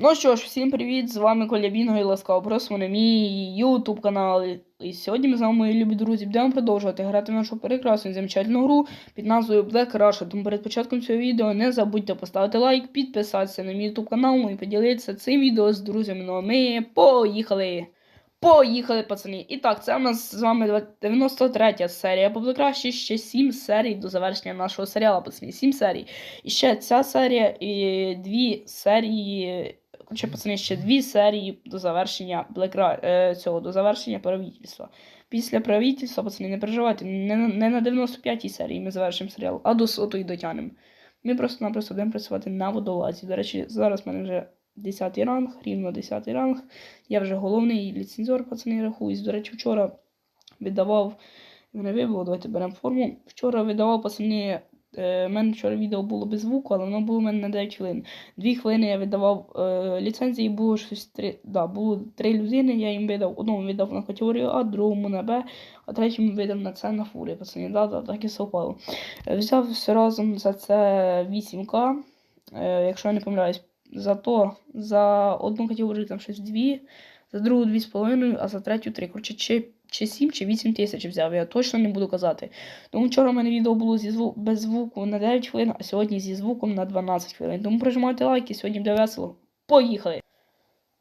Ну що ж, всім привіт! З вами Коля Бінго і ласкаво просимо на мій YouTube канал. І сьогодні ми з вами, мої любі друзі, будемо продовжувати грати в нашу прекрасну замечательну гру під назвою Black Russia. Тому перед початком цього відео не забудьте поставити лайк, підписатися на мій YouTube канал ну і поділитися цим відео з друзями. Ну а ми поїхали! Поїхали, пацани! І так, це у нас з вами 93 серія по Black Rush, ще 7 серій до завершення нашого серіалу, пацани. 7 серій. І ще ця серія і дві серії. Короче, пацани, ще дві серії до завершення Black е, цього, до завершення правительства. Після правительства, пацани, не переживайте, не, не на 95-й серії ми завершимо серіал, а до сотої дотягнемо. Ми просто-напросто будемо працювати на водолазі. До речі, зараз в мене вже 10 ранг, рівно 10 ранг. Я вже головний ліцензор, пацани, рахуюсь. До речі, вчора видавав. Мене вибило, давайте беремо форму. Вчора видавав пацани. Е, У мене вчора відео було без звуку, але воно було в мене на 9 хвилин. Дві хвилини я видавав е, ліцензії, було щось три. Да, було три людини, я їм видав. Одному видав на категорію А, другому на Б, а третьому видав на С на фурі. Пацани, да, да, так і совпало. Е, Взяв все разом за це 8К, е, якщо я не помиляюсь. Зато за одну категорію там щось дві, за другу дві з половиною, а за третю три. Коротше, чи, чи 7, чи 8 тисяч взяв, я точно не буду казати. Тому вчора в мене відео було зі зву... без звуку на 9 хвилин, а сьогодні зі звуком на 12 хвилин. Тому прижимайте лайки, сьогодні буде весело. Поїхали!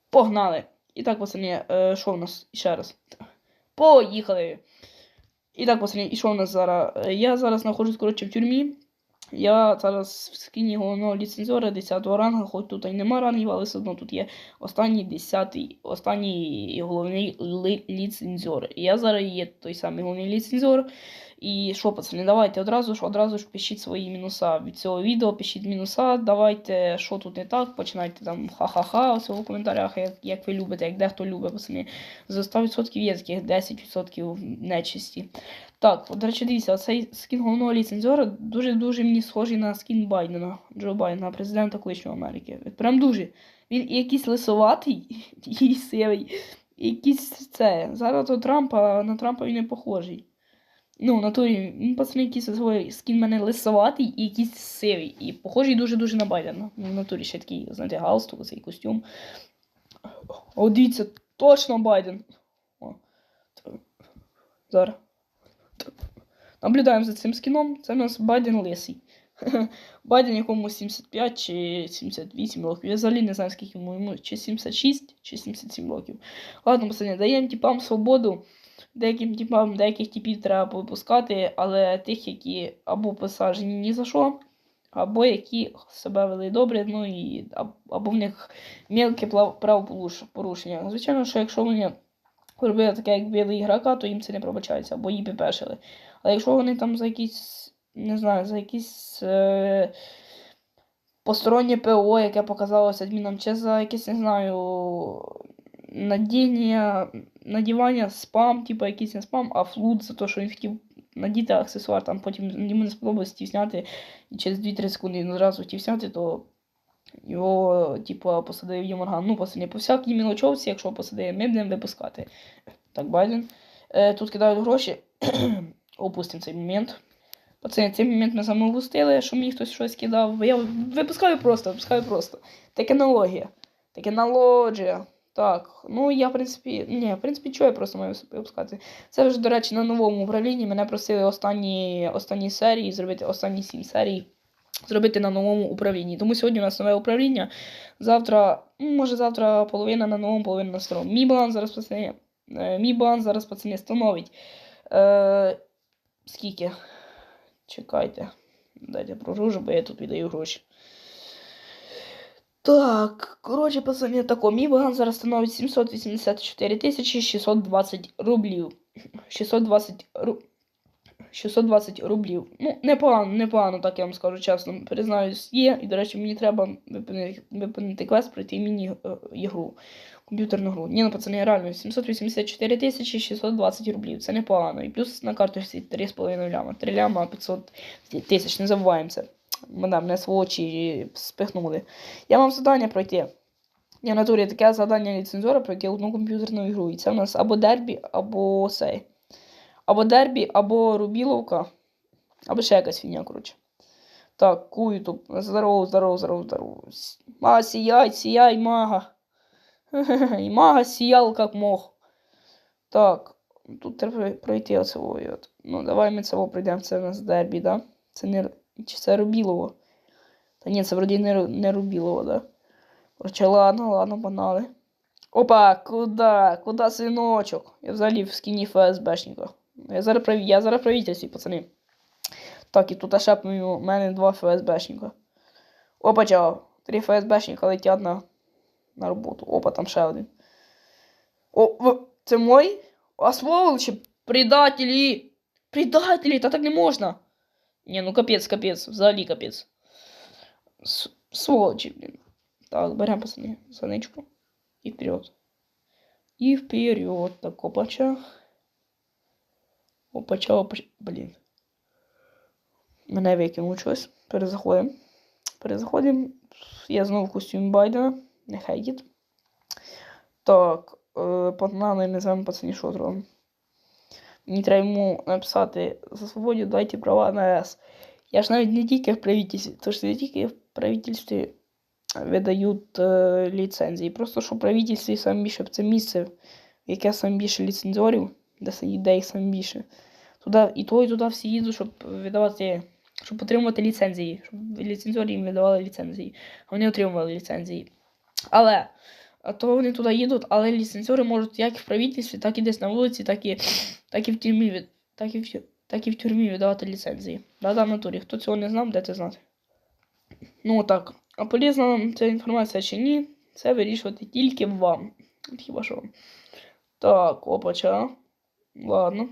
Погнали! І так, пацани, е, що в нас ще раз? Поїхали! І так, пацани, і що в нас зараз? Е, Я зараз знаходжусь, коротше, в тюрмі. Я зараз в скіні головного ліцензора 10 рангу, хоч тут і нема рангів, але все одно тут є останній 10, останній головний ліцензор. Я зараз є той самий головний ліцензор. І що, пацани, давайте одразу ж одразу ж пишіть свої мінуса від цього відео, пишіть мінуса, давайте, що тут не так, починайте там ха-ха-ха у коментарях, як, як ви любите, як дехто любить, пацани. За 100% є таких 10% нечисті. Так, от, до речі, дивіться, цей скін головного ліцензора дуже-дуже мені схожий на скін Байдена, Джо Байдена, президента колишньої Америки. Прям дуже. Він якийсь лисоватий, і сивий, якийсь це. Зараз то Трампа, на Трампа він не похожий. Ну, в натурі, він пацани якийсь свій скін мене лисоватий і якийсь сивий. І похожий дуже-дуже на Байдена. Ну, в натурі ще такий, знаєте, галстук, цей костюм. О, дивіться, точно Байден. О, зараз. Наблюдаємо за цим скіном. Це у нас Байден лисий. Байден якому 75 чи 78 років. Я взагалі не знаю, скільки йому чи 76, чи 77 років. Ладно, пацани, даємо типам свободу. Деяким типам, деяких типів треба випускати, але тих, які або посаджені ні за що, або які себе вели добре, ну і або в них плав- правопорушення. Звичайно, що якщо вони робили таке, як били ігрока, то їм це не пробачається, або її пепешили. Але якщо вони там за якісь, не знаю, за якісь е, постороннє ПО, яке показалося адмінам, чи за якесь, не знаю, надіння, надівання спам, типу якийсь не спам, а флут за те, що він хотів надіти аксесуар, там потім йому не сподобалось хотів зняти, і через 2-3 секунди він одразу хотів зняти, то його, типу, посадив Юморган. Ну, посадив по всякій мілочовці, якщо посадив, ми будемо випускати. Так, Байден. Е, тут кидають гроші. Опустимо цей момент. Пацани, цей момент ми саме опустили, що мені хтось щось кидав. Я випускаю просто, випускаю просто. Технологія. Технологія. Так, ну я, в принципі, ні, в принципі, чого я просто маю випускати. Це вже, до речі, на новому управлінні. Мене просили останні, останні серії зробити, останні сім серій зробити на новому управлінні. Тому сьогодні у нас нове управління. Завтра, ну, може, завтра половина на новому, половина на старому. Мій баланс зараз пацани. е, Мій баланс зараз пацани становить. Е, скільки? Чекайте. Дайте прогружу, бо я тут віддаю гроші. Так, коротше, пацани, тако, мій баланс зараз становить 784 тисячі 620 рублів. 620 ру... 620 рублів. Ну, непогано, непогано, так я вам скажу чесно. Признаюсь, є. І, до речі, мені треба виповнити, виповнити квест пройти міні-ігру. Комп'ютерну гру. Ні, ну пацани, реально, 784 тисячі 620 рублів. Це непогано. І плюс на карточці 3,5 ляма. 3 ляма 500 тисяч, не забуваємо це. Мене, мене сволочі спихнули. Я вам завдання пройти. Я в натурі таке завдання ліцензора пройти одну комп'ютерну ігру. І це в нас або дербі, або сей. Або дербі, або рубіловка, або ще якась фігня, коротше. Так, ку Ютуб. Здорово, здорово, здорово, здорово. С- Мага, сияй, сияй, мага. И мага сиял как мог. Так, тут треба пройти от. Ну, давай ми цього пройдемо. Це у нас дербі, да? Це не. Чи це Рубілово? Та ні, це вроді не, не Рубілово, да? Короче, ладно, ладно, погнали. Опа, куда? Куда синочок? Я взагалі в скіні ФСБшника. Я зараз прав... я зараз правительстві, пацани. Так, і тут ще помимо мене два ФСБшника. Опа, чао. Три ФСБшника летять на, на роботу. Опа, там ще один. О, це мой? А сволочі, предателі! Предателі, та так не можна. Ні, ну капець, капець, взагалі капець. С- Сволочі, блін. Так, беремо пацани, саничку. І вперед. І вперед. Так, опача. Опача, опача. Блін. Мене викинув щось. Перезаходимо. Перезаходимо. Я знову в костюмі Байдена. Нехай йде. Так, е, погнали, не знаємо пацані, що зробимо. Мені треба йому написати за свободу дайте права на РС. Я ж навіть не тільки в правительстві, то ж не тільки в правительстві видають е, ліцензії. Просто що правительстві саме більше це місце, в яке саме більше ліцензорів, де їх саме більше. Туди, і то, і туди всі їдуть, щоб видавати, щоб отримувати ліцензії, щоб ліцензорі їм видавали ліцензії. Вони отримували ліцензії. Але а то вони туди їдуть, але ліцензори можуть як в правительстві, так і десь на вулиці, так і, так і в тюрмі так і в, так і в тюрмі видавати ліцензії. Да-да, в натурі. Хто цього не знав, дайте знати. Ну так. А полізна вам ця інформація чи ні, це вирішувати тільки вам. Хіба що вам. Так, опача. Ладно.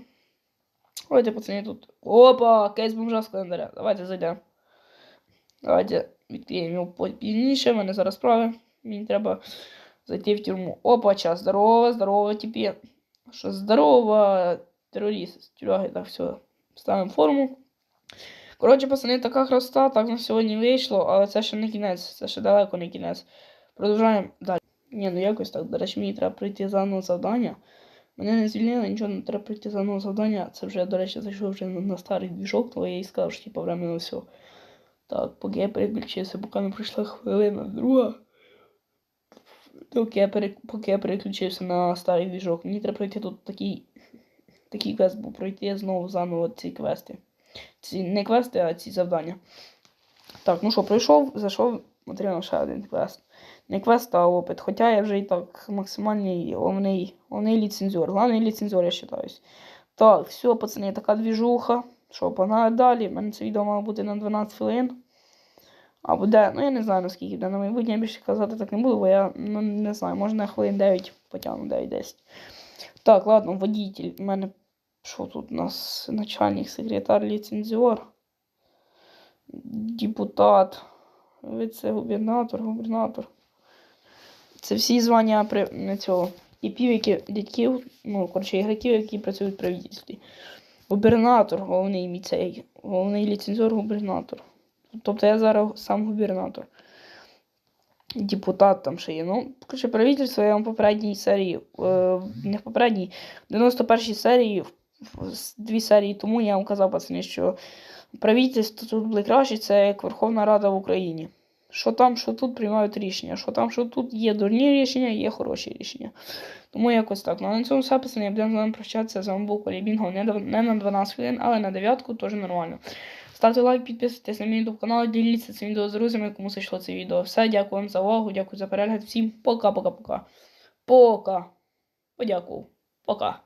Давайте, пацани, тут. Опа! Кейс бомжа з календаря. Давайте зайдемо. Давайте відкриємо його пізніше. в мене зараз справи. Мені треба зайти в тюрму. Опа, час. Здорово, здорово тепер. Що здорово, терорист. Тюряги, так, все. Ставимо форму. Коротше, пацани, така красота, так на сьогодні вийшло, але це ще не кінець, це ще далеко не кінець. Продовжуємо далі. Ні, ну якось так. До речі, мені треба пройти заново завдання. Мене не звільнили, нічого не треба пройти заново завдання. Це вже, до речі, зайшов вже на, старий двіжок, то я їй сказав, що типу временно все. Так, поки я переключився, поки не пройшла хвилина, друга. Поки я, пере... поки я переключився на старий двіжок, мені треба пройти тут такий, такий квест, був пройти знову заново ці квести. Ці не квести, а ці завдання. Так, ну що, пройшов, зайшов, отримав ще один квест. Не квест, а опит. Хоча я вже і так максимальний головний, головний ліцензор. Головний ліцензор, я вважаюсь. Так, все, пацани, така двіжуха. Що, погнали далі. У мене це відео мало бути на 12 хвилин. А буде, ну я не знаю наскільки буде на майбутнє, я більше казати так не буду, бо я ну, не знаю, може на хвилин 9 потягну 9-10. Так, ладно, водитель. У мене що тут у нас начальник, секретар, ліцензіор, депутат, віце-губернатор, губернатор. Це всі звання при цього. Типів, які дядьків, ну, коротше, ігроків, які працюють в правительстві. Губернатор, головний мій цей, головний ліцензор, губернатор. Тобто я зараз сам губернатор. Депутат там ще є. Ну, коротше, правительство я вам попередній серії, е, не в попередній, в 91-й серії, дві серії тому я вам казав, пацани, що правительство тут буде краще, це як Верховна Рада в Україні. Що там, що тут приймають рішення, що там, що тут є дурні рішення, є хороші рішення. Тому якось так. Ну а на цьому пацани, я буду з вами прощатися. З вами був Колібінго не, на 12 хвилин, але на 9 теж нормально. Ставте лайк, підписуйтесь на мій YouTube канал, діліться цим відео з друзями, кому зайшло це відео. Все, дякую вам за увагу, дякую за перегляд. Всім пока-пока-пока. Пока. Подякував. Пока.